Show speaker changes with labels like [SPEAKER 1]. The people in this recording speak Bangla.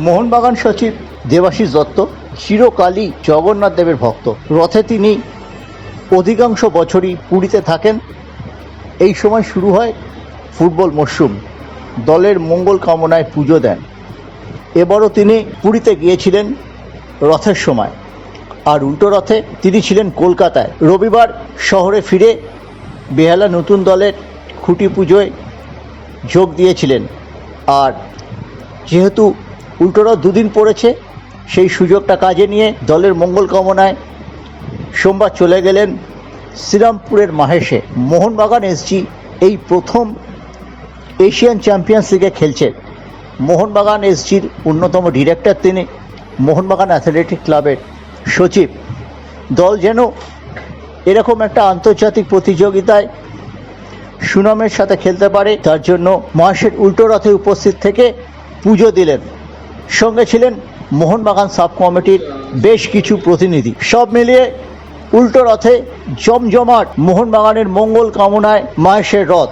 [SPEAKER 1] মোহনবাগান সচিব দেবাশিস দত্ত, চিরকালই জগন্নাথ দেবের ভক্ত। রথে তিনি অধিকাংশ বছরই পুরীতে থাকেন। এই সময় শুরু হয় ফুটবল মরশুম। দলের মঙ্গল কামনায় পুজো দেন। এবারও তিনি পুরীতে গিয়েছিলেন রথের সময়। আর উল্টো রথে তিনি ছিলেন কলকাতায়। রবিবার শহরে ফিরে বেহালা নতুন দলের খুঁটি পুজোয় যোগ দিয়েছিলেন। আর যেহেতু উল্টো রথ দুদিন পড়েছে। সেই সুযোগটা কাজে নিয়ে দলের মঙ্গল কামনায় সোমবার চলে গেলেন শ্রীরামপুরের মাহেশে। মোহনবাগান এসজি এই প্রথম এশিয়ান চ্যাম্পিয়ন্স লিগে খেলছে। মোহনবাগান এসজির অন্যতম ডিরেক্টর তিনি, মোহনবাগান অ্যাথলেটিক ক্লাবের সচিব। দল যেন এরকম একটা আন্তর্জাতিক প্রতিযোগিতায় সুনামের সাথে খেলতে পারে, তার জন্য মহাশের উল্টো রথে উপস্থিত থেকে পুজো দিলেন। সঙ্গে ছিলেন মোহনবাগান সাব কমিটির বেশ কিছু প্রতিনিধি। সব মিলিয়ে উল্টো রথে জমজমাট মোহনবাগানের মঙ্গল কামনায় মহেশের রথ।